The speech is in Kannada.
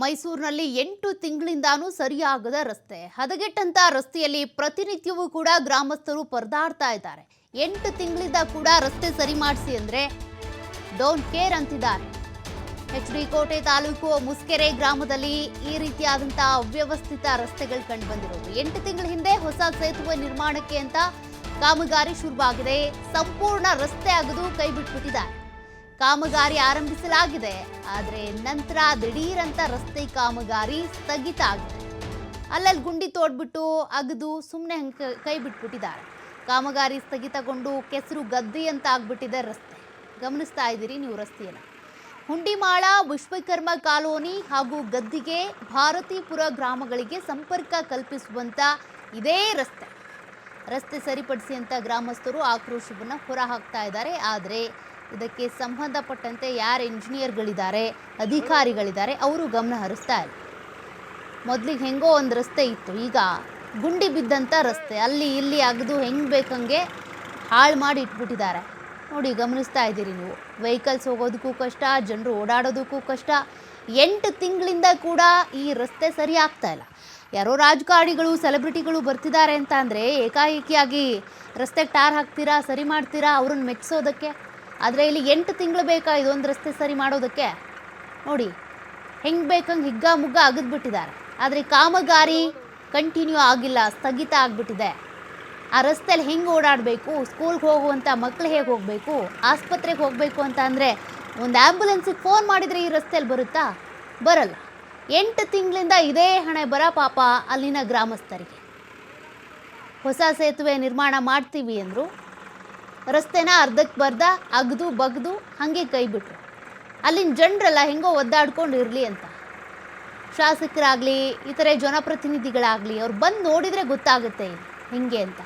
ಮೈಸೂರಿನಲ್ಲಿ ಎಂಟು ತಿಂಗಳಿಂದಾನೂ ಸರಿಯಾಗದ ರಸ್ತೆ. ಹದಗೆಟ್ಟಂತ ರಸ್ತೆಯಲ್ಲಿ ಪ್ರತಿನಿತ್ಯವೂ ಕೂಡ ಗ್ರಾಮಸ್ಥರು ಪರದಾಡ್ತಾ ಇದ್ದಾರೆ. ಎಂಟು ತಿಂಗಳಿಂದ ಕೂಡ ರಸ್ತೆ ಸರಿ ಮಾಡಿಸಿ ಅಂದ್ರೆ ಡೋಂಟ್ ಕೇರ್ ಅಂತಿದ್ದಾರೆ. ಎಚ್ ಡಿ ಕೋಟೆ ತಾಲೂಕು ಮುಸ್ಕೆರೆ ಗ್ರಾಮದಲ್ಲಿ ಈ ರೀತಿಯಾದಂತಹ ಅವ್ಯವಸ್ಥಿತ ರಸ್ತೆಗಳು ಕಂಡು ಎಂಟು ತಿಂಗಳ ಹಿಂದೆ ಹೊಸ ಸೇತುವೆ ನಿರ್ಮಾಣಕ್ಕೆ ಅಂತ ಕಾಮಗಾರಿ ಶುರುವಾಗಿದೆ. ಸಂಪೂರ್ಣ ರಸ್ತೆ ಆಗದು ಕೈ ಬಿಟ್ಬಿಟ್ಟಿದ್ದಾರೆ. ಕಾಮಗಾರಿ ಆರಂಭಿಸಲಾಗಿದೆ. ಆದರೆ ನಂತರ ದಿಢೀರಂತ ರಸ್ತೆ ಕಾಮಗಾರಿ ಸ್ಥಗಿತ ಆಗಿದೆ. ಅಲ್ಲಲ್ಲಿ ಗುಂಡಿ ತೋಡ್ಬಿಟ್ಟು ಅಗದು ಸುಮ್ಮನೆ ಹಂಗೆ ಕೈ ಬಿಟ್ಬಿಟ್ಟಿದ್ದಾರೆ. ಕಾಮಗಾರಿ ಸ್ಥಗಿತಗೊಂಡು ಕೆಸರು ಗದ್ದೆ ಅಂತ ಆಗ್ಬಿಟ್ಟಿದೆ ರಸ್ತೆ. ಗಮನಿಸ್ತಾ ಇದ್ದೀರಿ ನೀವು ರಸ್ತೆಯನ್ನು. ಹುಂಡಿಮಾಳ, ವಿಶ್ವಕರ್ಮ ಕಾಲೋನಿ ಹಾಗೂ ಗದ್ದಿಗೆ ಭಾರತೀಪುರ ಗ್ರಾಮಗಳಿಗೆ ಸಂಪರ್ಕ ಕಲ್ಪಿಸುವಂಥ ಇದೇ ರಸ್ತೆ. ರಸ್ತೆ ಸರಿಪಡಿಸಿ ಅಂತ ಗ್ರಾಮಸ್ಥರು ಆಕ್ರೋಶವನ್ನು ಹೊರಹಾಕ್ತಾ ಇದ್ದಾರೆ. ಆದರೆ ಇದಕ್ಕೆ ಸಂಬಂಧಪಟ್ಟಂತೆ ಯಾರು ಇಂಜಿನಿಯರ್ಗಳಿದ್ದಾರೆ ಅಧಿಕಾರಿಗಳಿದ್ದಾರೆ, ಅವರು ಗಮನ ಹರಿಸ್ತಾ ಇಲ್ಲ. ಮೊದಲಿಗೆ ಹೆಂಗೋ ಒಂದು ರಸ್ತೆ ಇತ್ತು, ಈಗ ಗುಂಡಿ ಬಿದ್ದಂಥ ರಸ್ತೆ, ಅಲ್ಲಿ ಇಲ್ಲಿ ಅಗದು ಹೆಂಗೆ ಬೇಕಂಗೆ ಹಾಳು ಮಾಡಿ ಇಟ್ಬಿಟ್ಟಿದ್ದಾರೆ. ನೋಡಿ, ಗಮನಿಸ್ತಾ ಇದ್ದೀರಿ ನೀವು. ವೆಹಿಕಲ್ಸ್ ಹೋಗೋದಕ್ಕೂ ಕಷ್ಟ, ಜನರು ಓಡಾಡೋದಕ್ಕೂ ಕಷ್ಟ. ಎಂಟು ತಿಂಗಳಿಂದ ಕೂಡ ಈ ರಸ್ತೆ ಸರಿ ಆಗ್ತಾ ಇಲ್ಲ. ಯಾರೋ ರಾಜಕಾರಣಿಗಳು ಸೆಲೆಬ್ರಿಟಿಗಳು ಬರ್ತಿದ್ದಾರೆ ಅಂತ ಅಂದರೆ ಏಕಾಏಕಿಯಾಗಿ ರಸ್ತೆಗೆ ಟಾರ್ ಹಾಕ್ತೀರಾ, ಸರಿ ಮಾಡ್ತೀರಾ, ಅವ್ರನ್ನ ಮೆಚ್ಚಿಸೋದಕ್ಕೆ ಆದರೆ ಇಲ್ಲಿ ಎಂಟು ತಿಂಗಳು ಬೇಕಾ ಇದೊಂದು ರಸ್ತೆ ಸರಿ ಮಾಡೋದಕ್ಕೆ? ನೋಡಿ, ಹೆಂಗೆ ಬೇಕಂಗೆ ಹಿಗ್ಗ ಮುಗ್ಗ ಅಗದ್ಬಿಟ್ಟಿದ್ದಾರೆ. ಆದರೆ ಕಾಮಗಾರಿ ಕಂಟಿನ್ಯೂ ಆಗಿಲ್ಲ, ಸ್ಥಗಿತ ಆಗಿಬಿಟ್ಟಿದೆ. ಆ ರಸ್ತೆಯಲ್ಲಿ ಹೆಂಗೆ ಓಡಾಡಬೇಕು ಸ್ಕೂಲ್ಗೆ ಹೋಗುವಂಥ ಮಕ್ಕಳು ಹೇಗೆ ಹೋಗಬೇಕು, ಆಸ್ಪತ್ರೆಗೆ ಹೋಗಬೇಕು ಅಂತ ಅಂದರೆ ಒಂದು ಆ್ಯಂಬುಲೆನ್ಸಿಗೆ ಫೋನ್ ಮಾಡಿದರೆ ಈ ರಸ್ತೆಯಲ್ಲಿ ಬರುತ್ತಾ? ಬರಲ್ಲ. ಎಂಟು ತಿಂಗಳಿಂದ ಇದೇ ಹಣೆ ಬರ ಪಾಪ ಅಲ್ಲಿನ ಗ್ರಾಮಸ್ಥರಿಗೆ. ಹೊಸ ಸೇತುವೆ ನಿರ್ಮಾಣ ಮಾಡ್ತೀವಿ ಅಂದರು ರಸ್ತೆನ ಅರ್ಧಕ್ಕೆ ಬರ್ದ, ಅಗ್ದು, ಬಗ್ದು ಹಾಗೆ ಕೈ ಬಿಟ್ರು. ಅಲ್ಲಿನ ಜನರೆಲ್ಲ ಹೆಂಗೋ ಒದ್ದಾಡ್ಕೊಂಡು ಇರಲಿ ಅಂತ. ಶಾಸಕರಾಗಲಿ, ಇತರೆ ಜನಪ್ರತಿನಿಧಿಗಳಾಗಲಿ, ಅವ್ರು ಬಂದು ನೋಡಿದರೆ ಗೊತ್ತಾಗುತ್ತೆ ಹೆಂಗೆ ಅಂತ.